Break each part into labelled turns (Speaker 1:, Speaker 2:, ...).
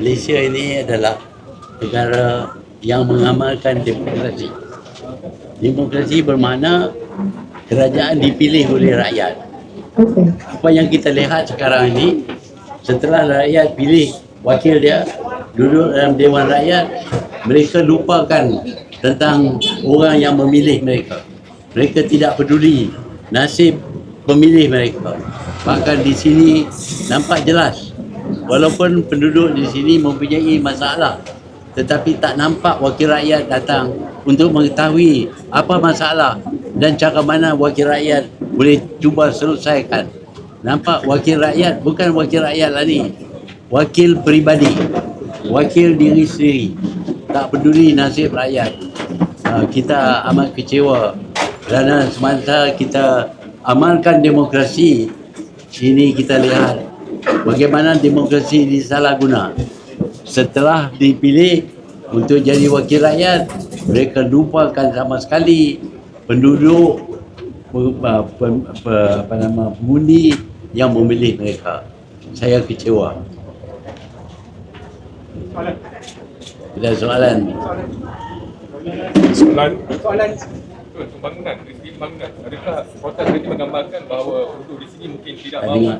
Speaker 1: Malaysia ini adalah negara yang mengamalkan demokrasi. Demokrasi bermakna kerajaan dipilih oleh rakyat. Apa yang kita lihat sekarang ini, setelah rakyat pilih wakil dia duduk dalam Dewan Rakyat, mereka lupakan tentang orang yang memilih mereka. Mereka tidak peduli nasib pemilih mereka. Bahkan di sini nampak jelas walaupun penduduk di sini mempunyai masalah tetapi tak nampak wakil rakyat datang untuk mengetahui apa masalah dan cara mana wakil rakyat boleh cuba selesaikan. Nampak wakil rakyat bukan wakil rakyat lah ni. Wakil peribadi. Wakil diri sendiri. Tak peduli nasib rakyat. Uh, kita amat kecewa kerana semasa kita amalkan demokrasi ini kita lihat bagaimana demokrasi disalahguna setelah dipilih untuk jadi wakil rakyat mereka lupakan sama sekali penduduk pe- pe- pe- pe- apa nama pengundi yang memilih mereka. Saya kecewa. Ada soalan?
Speaker 2: Soalan. Soalan. Pembangunan, segi pembangunan. Adakah protes ini menggambarkan bahawa penduduk di sini mungkin tidak mahu.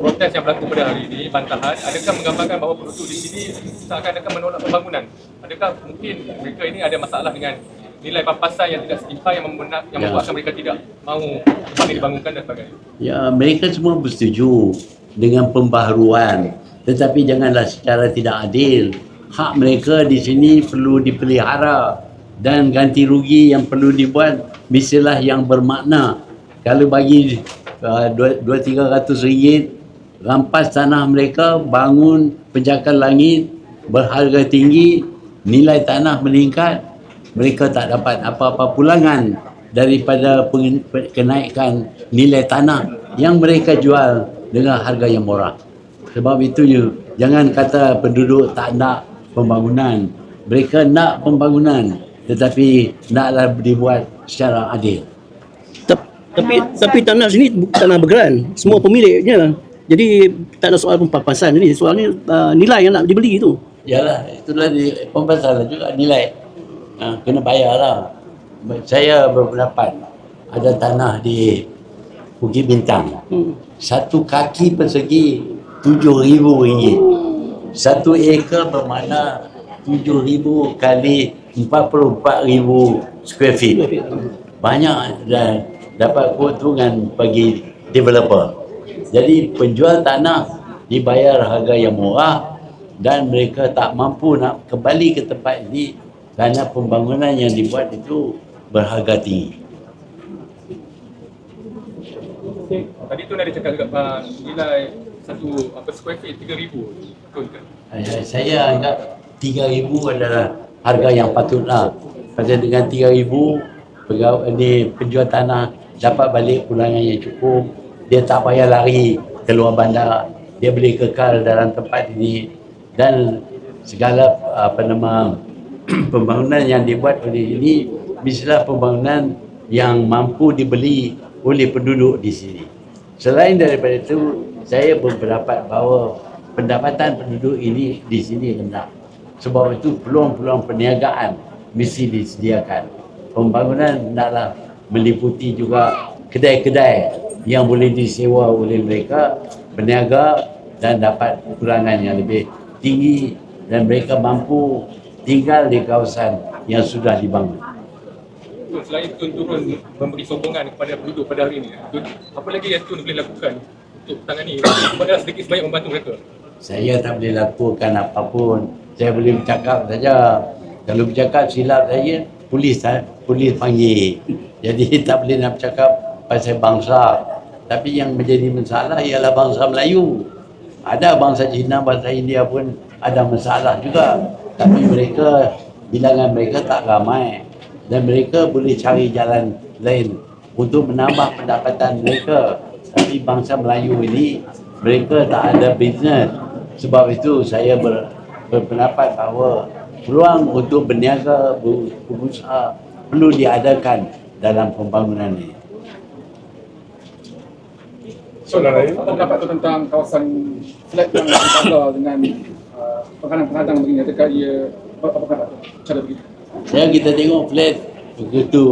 Speaker 2: Protes yang berlaku pada hari ini, bantahan, adakah menggambarkan bahawa penduduk di sini seakan-akan menolak pembangunan? Adakah mungkin mereka ini ada masalah dengan nilai papasan yang tidak setimpal yang, membenar, yang
Speaker 1: Ya.
Speaker 2: membuatkan mereka tidak mahu tempat ini dibangunkan dan sebagainya?
Speaker 1: Ya, mereka semua bersetuju dengan pembaharuan. Tetapi janganlah secara tidak adil. Hak mereka di sini perlu dipelihara dan ganti rugi yang perlu dibuat mestilah yang bermakna. Kalau bagi uh, dua, dua tiga ratus ringgit rampas tanah mereka, bangun penjakan langit berharga tinggi, nilai tanah meningkat, mereka tak dapat apa-apa pulangan daripada kenaikan nilai tanah yang mereka jual dengan harga yang murah. Sebab itu jangan kata penduduk tak nak pembangunan. Mereka nak pembangunan tetapi naklah dibuat secara adil.
Speaker 3: Tapi tapi tanah sini tanah bergeran, semua pemiliknya. Jadi tak ada soal pampasan ini, soal ni uh, nilai yang nak dibeli itu.
Speaker 1: Yalah, itulah di pembasaran juga nilai. Ha, kena bayar lah. Saya berpendapat ada tanah di Bukit Bintang.
Speaker 3: Hmm.
Speaker 1: Satu kaki persegi tujuh ribu ringgit. Satu ekar bermakna tujuh ribu kali empat puluh empat ribu square feet. Banyak dan dapat keuntungan bagi developer. Jadi penjual tanah dibayar harga yang murah dan mereka tak mampu nak kembali ke tempat ini kerana pembangunan yang dibuat itu berharga tinggi.
Speaker 2: Tadi tu ada cakap juga uh, nilai satu apa square feet 3000 betul ke?
Speaker 1: Eh, Saya anggap 3000 adalah harga yang patutlah. Pasal dengan 3000 pegawai ni penjual tanah dapat balik pulangan yang cukup. Dia tak payah lari keluar bandar. Dia boleh kekal dalam tempat ini dan segala apa nama pembangunan yang dibuat oleh ini mestilah pembangunan yang mampu dibeli oleh penduduk di sini. Selain daripada itu, saya berpendapat bahawa pendapatan penduduk ini di sini rendah. Sebab itu peluang-peluang perniagaan mesti disediakan. Pembangunan hendaklah meliputi juga kedai-kedai yang boleh disewa oleh mereka berniaga dan dapat kurangan yang lebih tinggi dan mereka mampu tinggal di kawasan yang sudah dibangun.
Speaker 2: Tun, selain Tun turun memberi sokongan kepada penduduk pada hari ini, Tun, apa lagi yang Tun boleh lakukan untuk tangani kepada sedikit sebanyak membantu mereka?
Speaker 1: Saya tak boleh lakukan apapun. Saya boleh bercakap saja. Kalau bercakap silap saya, polis ha? polis panggil. Jadi tak boleh nak bercakap pasal bangsa. Tapi yang menjadi masalah ialah bangsa Melayu. Ada bangsa Cina, bangsa India pun ada masalah juga. Tapi mereka, bilangan mereka tak ramai. Dan mereka boleh cari jalan lain untuk menambah pendapatan mereka. Tapi bangsa Melayu ini, mereka tak ada bisnes. Sebab itu saya ber, berpendapat bahawa peluang untuk berniaga, ber- berusaha perlu diadakan dalam pembangunan ini.
Speaker 2: Soalan lain?
Speaker 4: Apa pendapat tu tentang kawasan flat yang dibangga dengan
Speaker 5: uh, penghadang-penghadang begini adakah ia apa apa kata cara begitu
Speaker 1: Saya kita tengok flat begitu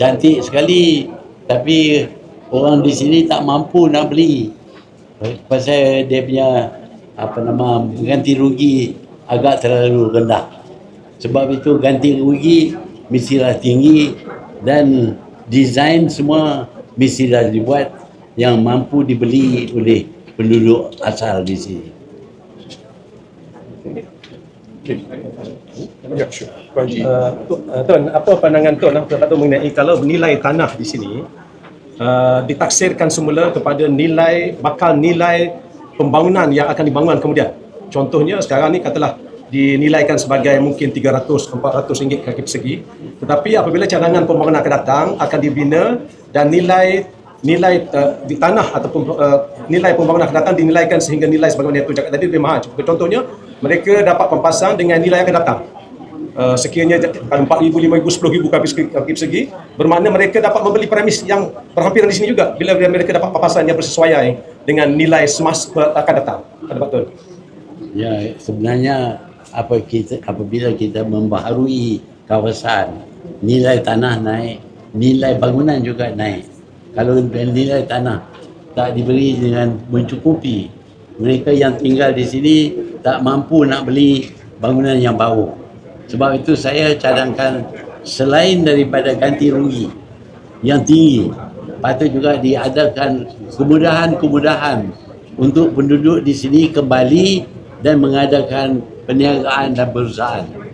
Speaker 1: cantik sekali tapi orang di sini tak mampu nak beli. Pasal dia punya apa nama ganti rugi agak terlalu rendah. Sebab itu ganti rugi mestilah tinggi dan desain semua mestilah dibuat yang mampu dibeli oleh penduduk asal di sini.
Speaker 4: Ya, sure. Uh, tu- Tuan, apa pandangan Tuan Tuan mengenai kalau nilai tanah di sini uh, ditaksirkan semula kepada nilai, bakal nilai pembangunan yang akan dibangun kemudian. Contohnya sekarang ni katalah dinilaikan sebagai mungkin 300 400 ringgit kaki persegi tetapi apabila cadangan pembangunan akan datang akan dibina dan nilai nilai uh, di tanah ataupun uh, nilai pembangunan akan datang dinilaikan sehingga nilai sebagaimana yang tu cakap tadi lebih mahal. Contohnya mereka dapat pampasan dengan nilai yang akan datang. Uh, sekiranya kalau 4,000, 5,000, 10,000 kaki kaki persegi bermakna mereka dapat membeli premis yang berhampiran di sini juga bila mereka dapat papasan yang bersesuaian dengan nilai semasa akan datang. Ada betul?
Speaker 1: Ya, sebenarnya apa kita apabila kita membaharui kawasan, nilai tanah naik, nilai bangunan juga naik. Kalau nilai tanah tak diberi dengan mencukupi, mereka yang tinggal di sini tak mampu nak beli bangunan yang baru. Sebab itu saya cadangkan selain daripada ganti rugi yang tinggi, patut juga diadakan kemudahan-kemudahan untuk penduduk di sini kembali dan mengadakan perniagaan dan perusahaan.